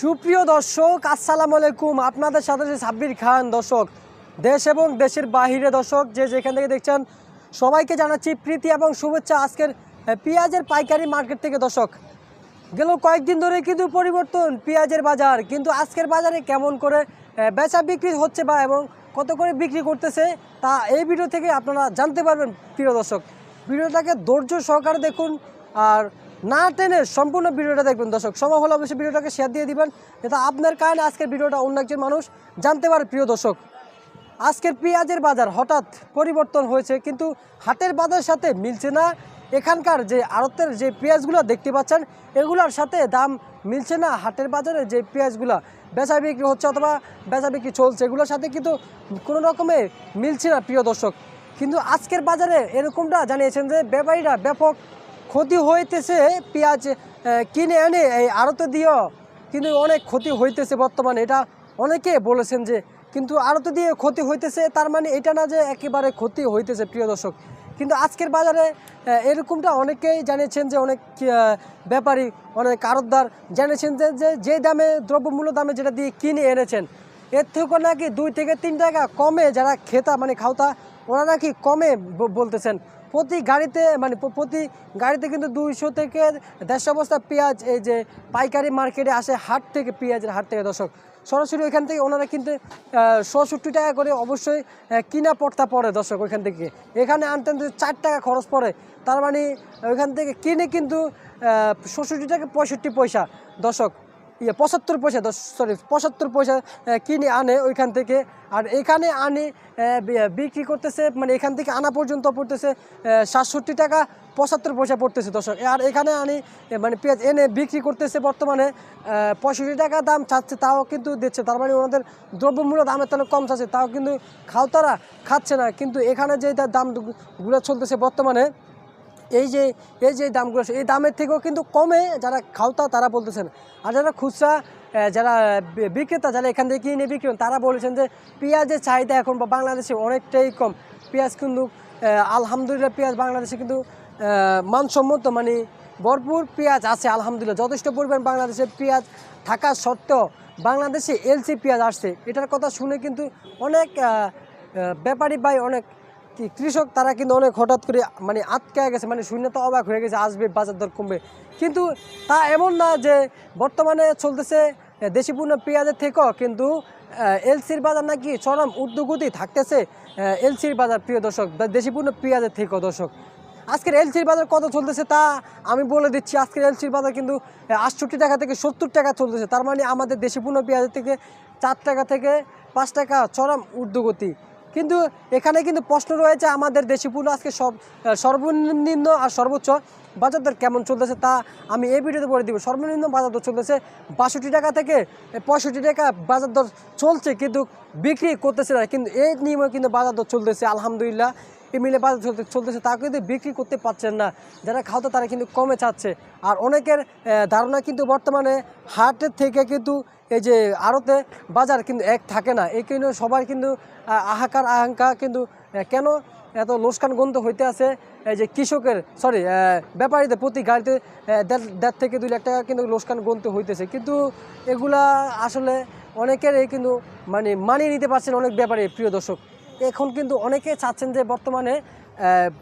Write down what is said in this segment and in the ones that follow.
সুপ্রিয় দর্শক, আসসালামু আলাইকুম। আপনাদের সাথে সাব্বির খান। দর্শক, দেশ এবং দেশের বাহিরে দর্শক, যে যেখান থেকে দেখছেন, সবাইকে জানাচ্ছি প্রীতি এবং শুভেচ্ছা আজকের পেঁয়াজের পাইকারি মার্কেট থেকে। দর্শক, গেল কয়েকদিন ধরে কিন্তু পরিবর্তন পেঁয়াজের বাজার, কিন্তু আজকের বাজারে কেমন করে বেচা বিক্রি হচ্ছে বা এবং কত করে বিক্রি করতেছে, তা এই ভিডিও থেকে আপনারা জানতে পারবেন, প্রিয় দর্শক। ভিডিওটাকে ধৈর্য সহকারে দেখুন, আর না টেনে সম্পূর্ণ ভিডিওটা দেখবেন, দর্শক। সময় হলে অবশ্যই ভিডিওটাকে শেয়ার দিয়ে দিবেন, যাতে আপনার কারণে আজকের ভিডিওটা অন্য একজন মানুষ জানতে পারে, প্রিয় দর্শক। আজকের পেঁয়াজের বাজার হঠাৎ পরিবর্তন হয়েছে, কিন্তু হাটের বাজারের সাথে মিলছে না। এখানকার যে আড়তের যে পেঁয়াজগুলো দেখতে পাচ্ছেন, এগুলোর সাথে দাম মিলছে না। হাটের বাজারে যে পেঁয়াজগুলো বেচা বিক্রি হচ্ছে অথবা বেচা বিক্রি চলছে, এগুলোর সাথে কিন্তু কোনো রকমে মিলছে না, প্রিয় দর্শক। কিন্তু আজকের বাজারে এরকমটা জানিয়েছেন যে, ব্যাপারীরা ব্যাপক ক্ষতি হইতেছে, পেঁয়াজ কিনে এনে এই আড়তে দিয়েও কিন্তু অনেক ক্ষতি হইতেছে বর্তমানে। এটা অনেকে বলেছেন যে, কিন্তু আড়তে দিয়ে ক্ষতি হইতেছে, তার মানে এটা না যে একেবারে ক্ষতি হইতেছে, প্রিয় দর্শক। কিন্তু আজকের বাজারে এরকমটা অনেকেই জানিয়েছেন যে, অনেক ব্যাপারী, অনেক আড়তদার জানিয়েছেন যে যে দামে, দ্রব্যমূল্য দামে যেটা দিয়ে কিনে এনেছেন, এর থেকে নাকি দুই থেকে তিন টাকা কমে যারা খেতা মানে খাওতা, ওরা নাকি কমে বলতেছেন। প্রতি গাড়িতে মানে প্রতি গাড়িতে কিন্তু দুইশো থেকে দেড়শো বস্তা পেঁয়াজ, এই যে পাইকারি মার্কেটে আসে হাট থেকে পেঁয়াজের হাট থেকে। দর্শক, সরাসরি ওইখান থেকে ওনারা কিন্তু ষষট্টি টাকা করে অবশ্যই কিনা পড়তা পড়ে দর্শক ওইখান থেকে। এখানে আনতে আনতে চার টাকা খরচ পড়ে। তার মানে ওইখান থেকে কিনে কিন্তু ষষট্টি টাকা পঁয়ষট্টি পয়সা। দর্শক ইয়ে পঁচাত্তর পয়সা দশ সরি পঁচাত্তর পয়সা কিনে আনে ওইখান থেকে। আর এখানে আনে বিক্রি করতেছে মানে এখান থেকে আনা পর্যন্ত পড়তেছে সাতষট্টি টাকা, পঁচাত্তর পয়সা পড়তেছে দর্শক। আর এখানে আনি মানে পেঁয়াজ এনে বিক্রি করতেছে বর্তমানে পঁয়ষট্টি টাকা দাম চাচ্ছে, তাও কিন্তু দিচ্ছে। তার মানে ওনাদের দ্রব্যমূল্য দামের তাহলে কম চাচ্ছে, তাও কিন্তু খাওতারা খাচ্ছে না। কিন্তু এখানে যে দামগুলো চলতেছে বর্তমানে এই যে এই যে দামগুলো এই দামের থেকেও কিন্তু কমে যারা খাওতা তারা বলতেছেন। আর যারা খুচরা যারা বিক্রেতা যারা এখান থেকে কিনে বিক্রি তারা বলেছেন যে পেঁয়াজের চাহিদা এখন বা বাংলাদেশে অনেকটাই কম। পেঁয়াজ কিন্তু আলহামদুলিল্লাহ পেঁয়াজ বাংলাদেশে কিন্তু মানসম্মত মানে ভরপুর পেঁয়াজ আছে, আলহামদুলিল্লাহ। যথেষ্ট পরিমাণ বাংলাদেশে পেঁয়াজ থাকা সত্ত্বেও বাংলাদেশে এলসি পেঁয়াজ আসছে। এটার কথা শুনে কিন্তু অনেক ব্যাপারী ভাই অনেক কৃষক তারা কিন্তু অনেক হঠাৎ করে মানে আটকায় গেছে মানে শূন্য তো অবাক হয়ে গেছে, আসবে, বাজার দর কমবে। কিন্তু তা এমন না যে বর্তমানে চলতেছে দেশি পণ্য পেঁয়াজের থেকেও, কিন্তু এলসির বাজার নাকি চরম উদ্যোগতি থাকতেছে এলসির বাজার, প্রিয় দর্শক দেশি পণ্য পেঁয়াজের থেকেও দর্শক। আজকের এলসির বাজার কত চলতেছে তা আমি বলে দিচ্ছি, আজকের এলসির বাজার কিন্তু আটষট্টি টাকা থেকে সত্তর টাকা চলতেছে, তার মানে আমাদের দেশি পণ্য পেঁয়াজের থেকে চার টাকা থেকে পাঁচ টাকা চরম ঊর্ধ্বগতি। কিন্তু এখানে কিন্তু প্রশ্ন রয়েছে, আমাদের দেশি পণ্য আজকে সব সর্বনিম্ন আর সর্বোচ্চ বাজার দর কেমন চলতেছে তা আমি এই ভিডিওতে বলে দিব। সর্বনিম্ন বাজার দর চলতেছে বাষট্টি টাকা থেকে পঁয়ষট্টি টাকা বাজার দর চলছে কিন্তু বিক্রি করতেছে না। কিন্তু এই নিয়মে কিন্তু বাজার দর চলতেছে, আলহামদুলিল্লাহ। মিলে বাজার চলতে চলতেছে তা কিন্তু বিক্রি করতে পারছেন না। যারা খাওয়া তারা কিন্তু কমে চাচ্ছে। আর অনেকের ধারণা কিন্তু বর্তমানে হাটের থেকে কিন্তু এই যে আড়তে বাজার কিন্তু এক থাকে না। এই কিন্তু সবার কিন্তু আহ, আহাকার আহাঙ্কা কিন্তু কেন এত লোসকান গন্ত হইতে আছে? এই যে কৃষকের সরি ব্যাপারীদের প্রতি গাড়িতে দেড় থেকে দুই লাখ টাকা কিন্তু লোসকান গন্ত হইতেছে। কিন্তু এগুলা আসলে অনেকেরই কিন্তু মানে মানিয়ে নিতে পারছেন অনেক ব্যাপারে প্রিয় দর্শক। এখন কিন্তু অনেকে চাচ্ছেন যে বর্তমানে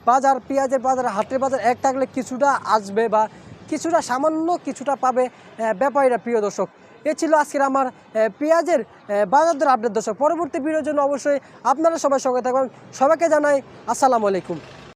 বাজার, পেঁয়াজের বাজার, হাটের বাজার এক থাকলে কিছুটা আসবে বা কিছুটা সামান্য কিছুটা পাবে ব্যাপারীরা, প্রিয় দর্শক। এ ছিল আজকের আমার পেঁয়াজের বাজার দর আপডেট দর্শক। পরবর্তী ভিডিওর জন্য অবশ্যই আপনারা সবাই সঙ্গে থাকবেন। সবাইকে জানাই আসসালামু আলাইকুম।